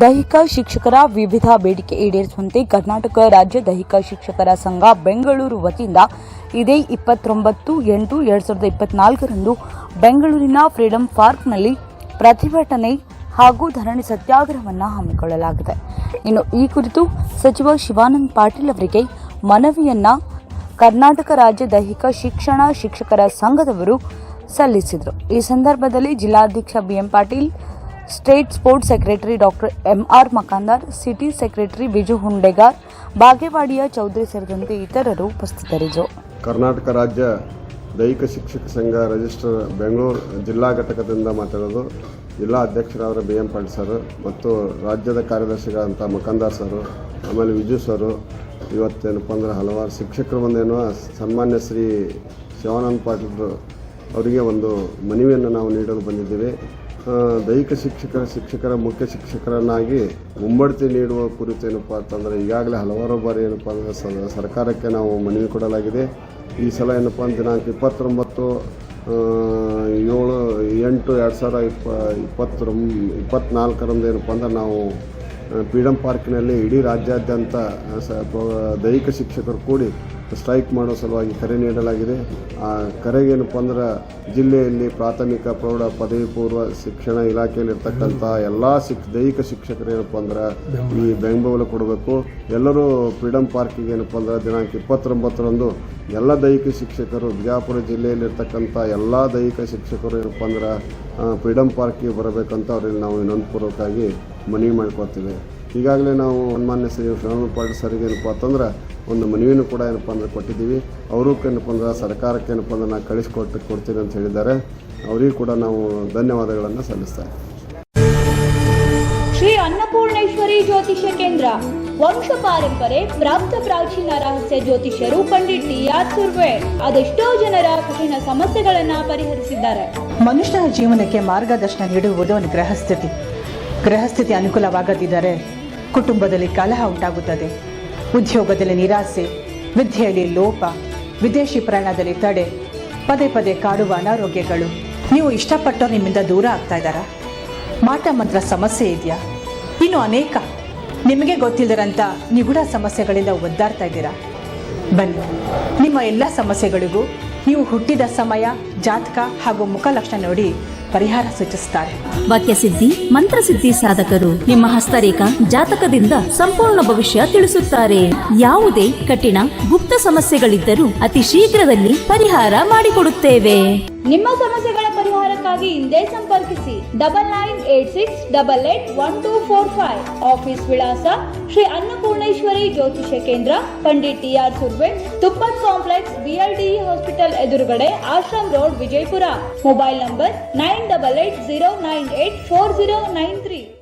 ದೈಹಿಕ ಶಿಕ್ಷಕರ ವಿವಿಧ ಬೇಡಿಕೆ ಈಡೇರಿಸುವಂತೆ ಕರ್ನಾಟಕ ರಾಜ್ಯ ದೈಹಿಕ ಶಿಕ್ಷಕರ ಸಂಘ ಬೆಂಗಳೂರು ವತಿಯಿಂದ ಇದೇ ಇಪ್ಪತ್ತೊಂಬತ್ತು ಎಂಟು ಎರಡು ಸಾವಿರದ ಇಪ್ಪತ್ನಾಲ್ಕರಂದು ಬೆಂಗಳೂರಿನ ಫ್ರೀಡಂ ಪಾರ್ಕ್ನಲ್ಲಿ ಪ್ರತಿಭಟನೆ ಹಾಗೂ ಧರಣಿ ಸತ್ಯಾಗ್ರಹವನ್ನು ಹಮ್ಮಿಕೊಳ್ಳಲಾಗಿದೆ. ಇನ್ನು ಈ ಕುರಿತು ಸಚಿವ ಶಿವಾನಂದ ಪಾಟೀಲ್ ಅವರಿಗೆ ಮನವಿಯನ್ನು ಕರ್ನಾಟಕ ರಾಜ್ಯ ದೈಹಿಕ ಶಿಕ್ಷಣ ಶಿಕ್ಷಕರ ಸಂಘದವರು ಸಲ್ಲಿಸಿದರು. ಈ ಸಂದರ್ಭದಲ್ಲಿ ಜಿಲ್ಲಾಧ್ಯಕ್ಷ BM Patil state sports secretary doctor MR Makandar city secretary Biju Hundegar ಬಾಗೇವಾಡಿಯ Chaudhary ಸೇರಿದಂತೆ ಇತರರು ಉಪಸ್ಥಿತರಿದ್ದರು. ಕರ್ನಾಟಕ ರಾಜ್ಯ ದೈಹಿಕ ಶಿಕ್ಷಕ ಸಂಘ ರಿಜಿಸ್ಟರ್ ಬೆಂಗಳೂರು ಜಿಲ್ಲಾ ಘಟಕದಿಂದ ಮಾತಾಡೋದು. ಜಿಲ್ಲಾ ಅಧ್ಯಕ್ಷರಾದ ಬಿ ಎಂ ಪಾಟೀಲ್ ಸರ್ ಮತ್ತು ರಾಜ್ಯದ ಕಾರ್ಯದರ್ಶಿಗಳಂತ ಮಕಂದಾರ್ ಸರ್ ಆಮೇಲೆ ವಿಜು ಸರು ಇವತ್ತೇನಪ್ಪ ಅಂದ್ರೆ ಹಲವಾರು ಶಿಕ್ಷಕರು ಒಂದೇನೋ ಸನ್ಮಾನ್ಯ ಶ್ರೀ ಶಿವಾನಂದ ಪಾಟೀಲ್ ಅವರಿಗೆ ಒಂದು ಮನವಿಯನ್ನು ನಾವು ನೀಡಲು ಬಂದಿದ್ದೇವೆ. ದೈಹಿಕ ಶಿಕ್ಷಕರ ಶಿಕ್ಷಕರ ಮುಖ್ಯ ಶಿಕ್ಷಕರನ್ನಾಗಿ ಮುಂಬಡ್ತಿ ನೀಡುವ ಕುರಿತು ಏನಪ್ಪ ಅಂತಂದರೆ ಈಗಾಗಲೇ ಹಲವಾರು ಬಾರಿ ಏನಪ್ಪ ಅಂದರೆ ಸರ್ಕಾರಕ್ಕೆ ನಾವು ಮನವಿ ಕೊಡಲಾಗಿದೆ. ಈ ಸಲ ಏನಪ್ಪ ಅಂದ್ರೆ ದಿನಾಂಕ ಇಪ್ಪತ್ತೊಂಬತ್ತು ಏಳು, ಎಂಟು, ಎರಡು ಸಾವಿರ ಇಪ್ಪ ಇಪ್ಪತ್ತರ ಇಪ್ಪತ್ನಾಲ್ಕರಂದು ಏನಪ್ಪ ಅಂದ್ರೆ ನಾವು ಫ್ರೀಡಮ್ ಪಾರ್ಕ್ನಲ್ಲಿ ಇಡೀ ರಾಜ್ಯಾದ್ಯಂತ ದೈಹಿಕ ಶಿಕ್ಷಕರು ಕೂಡಿ ಸ್ಟ್ರೈಕ್ ಮಾಡೋ ಸಲುವಾಗಿ ಕರೆ ನೀಡಲಾಗಿದೆ. ಆ ಕರೆಗೇನಪ್ಪ ಅಂದ್ರೆ ಜಿಲ್ಲೆಯಲ್ಲಿ ಪ್ರಾಥಮಿಕ, ಪ್ರೌಢ, ಪದವಿ ಪೂರ್ವ ಶಿಕ್ಷಣ ಇಲಾಖೆಯಲ್ಲಿರ್ತಕ್ಕಂಥ ಎಲ್ಲ ಶಿಕ್, ದೈಹಿಕ ಶಿಕ್ಷಕರು ಏನಪ್ಪ ಅಂದ್ರೆ ಈ ಬೆಂಬಲ ಕೊಡಬೇಕು. ಎಲ್ಲರೂ ಫ್ರೀಡಮ್ ಪಾರ್ಕಿಗೆ ಏನಪ್ಪ ಅಂದ್ರೆ ದಿನಾಂಕ ಇಪ್ಪತ್ತೊಂಬತ್ತರಂದು ಎಲ್ಲ ದೈಹಿಕ ಶಿಕ್ಷಕರು, ಬಿಜಾಪುರ ಜಿಲ್ಲೆಯಲ್ಲಿರ್ತಕ್ಕಂಥ ಎಲ್ಲ ದೈಹಿಕ ಶಿಕ್ಷಕರು ಏನಪ್ಪ ಅಂದ್ರೆ ಫ್ರೀಡಮ್ ಪಾರ್ಕಿಗೆ ಬರಬೇಕಂತ ಅವ್ರಲ್ಲಿ ನಾವು ವಿನಂತಪೂರ್ವಕವಾಗಿ ಮನವಿ ಮಾಡ್ಕೊತೀವಿ. ಈಗಾಗಲೇ ನಾವು ಸನ್ಮಾನ್ಯ ಸಚಿವ ಶಿವಾನಂದ ಪಾಟೀಲ್ ಸರ್ಗೆ ಏನಪ್ಪ ಅಂತಂದ್ರೆ ಒಂದು ಮನವಿನೂ ಕೂಡ ಏನಪ್ಪ ಅಂದ್ರೆ ಕೊಟ್ಟಿದ್ದೀವಿ. ಅವರು ಏನಪ್ಪ ಅಂದ್ರೆ ಸರ್ಕಾರಕ್ಕೆ ಏನಪ್ಪ ಅಂದ್ರೆ ನಾವು ಕಳಿಸ್ಕೊಟ್ಟು ಕೊಡ್ತೀನಿ ಅಂತ ಹೇಳಿದ್ದಾರೆ. ಅವರಿಗೂ ಕೂಡ ನಾವು ಧನ್ಯವಾದಗಳನ್ನು ಸಲ್ಲಿಸ್ತಾ ಇದ್ದೀವಿ. ಶ್ರೀ ಅನ್ನಪೂರ್ಣೇಶ್ವರಿ ಜ್ಯೋತಿಷ್ಯ ಕೇಂದ್ರ ವಂಶ ಪಾರಂಪರೆ ಪ್ರಾಪ್ತ ಪ್ರಾಚೀನ ರಹಸ್ಯ ಜ್ಯೋತಿಷ್ಯರು ಪಂಡಿತ್ ಟಿ ಆರ್ ಸುರ್ವೆ ಅದೆಷ್ಟೋ ಜನರ ಕಠಿಣ ಸಮಸ್ಯೆಗಳನ್ನ ಪರಿಹರಿಸಿದ್ದಾರೆ. ಮನುಷ್ಯನ ಜೀವನಕ್ಕೆ ಮಾರ್ಗದರ್ಶನ ನೀಡುವುದು ಒಂದು ಗ್ರಹಸ್ಥಿತಿ ಗ್ರಹಸ್ಥಿತಿ ಅನುಕೂಲವಾಗದಿದ್ದರೆ ಕುಟುಂಬದಲ್ಲಿ ಕಲಹ ಉಂಟಾಗುತ್ತದೆ. ಉದ್ಯೋಗದಲ್ಲಿ ನಿರಾಸೆ, ವಿದ್ಯೆಯಲ್ಲಿ ಲೋಪ, ವಿದೇಶಿ ಪ್ರಯಾಣದಲ್ಲಿ ತಡೆ, ಪದೇ ಪದೇ ಕಾಡುವ ಅನಾರೋಗ್ಯಗಳು. ನೀವು ಇಷ್ಟಪಟ್ಟು ನಿಮ್ಮಿಂದ ದೂರ ಆಗ್ತಾ ಇದ್ದಾರಾ? ಮಾಟ ಮಂತ್ರ ಸಮಸ್ಯೆ ಇದೆಯಾ? ಇನ್ನು ಅನೇಕ. ನಿಮಗೆ ಗೊತ್ತಿಲ್ಲದರಂತ ನಿಗೂಢ ಸಮಸ್ಯೆಗಳಿಂದ ಒದ್ದಾಡ್ತಾ ಇದ್ದೀರಾ? ಬನ್ನಿ. ನಿಮ್ಮ ಎಲ್ಲ ಸಮಸ್ಯೆಗಳಿಗೂ ನೀವು ಹುಟ್ಟಿದ ಸಮಯ, ಜಾತಕ ಹಾಗೂ ಮುಖಲಕ್ಷಣ ನೋಡಿ ಪರಿಹಾರ ಸೂಚಿಸುತ್ತಾರೆ. ವಾಕ್ಯಸಿದ್ಧಿ ಮಂತ್ರಸಿದ್ಧಿ ಸಾಧಕರು ನಿಮ್ಮ ಹಸ್ತರೇಖಾ ಜಾತಕದಿಂದ ಸಂಪೂರ್ಣ ಭವಿಷ್ಯ ತಿಳಿಸುತ್ತಾರೆ. ಯಾವುದೇ ಕಠಿಣ, ಗುಪ್ತ ಸಮಸ್ಯೆಗಳಿದ್ದರೂ ಅತಿ ಶೀಘ್ರದಲ್ಲಿ ಪರಿಹಾರ ಮಾಡಿಕೊಡುತ್ತೇವೆ. ನಿಮ್ಮ ಸಮಸ್ಯೆಗಳ ಪರಿಹಾರಕ್ಕಾಗಿ ಹಿಂದೆ ಸಂಪರ್ಕಿಸಿ double nine eight six double eight one two four five. Office ವಿಳಾಸ Shri Annapurneshwari Jyotishya Kendra, Pandit T R Surve Tuppat complex BLDE hospital ಎದುರುಗಡೆ Ashram road, Vijayapura. Mobile number nine double eight zero nine eight four zero nine three.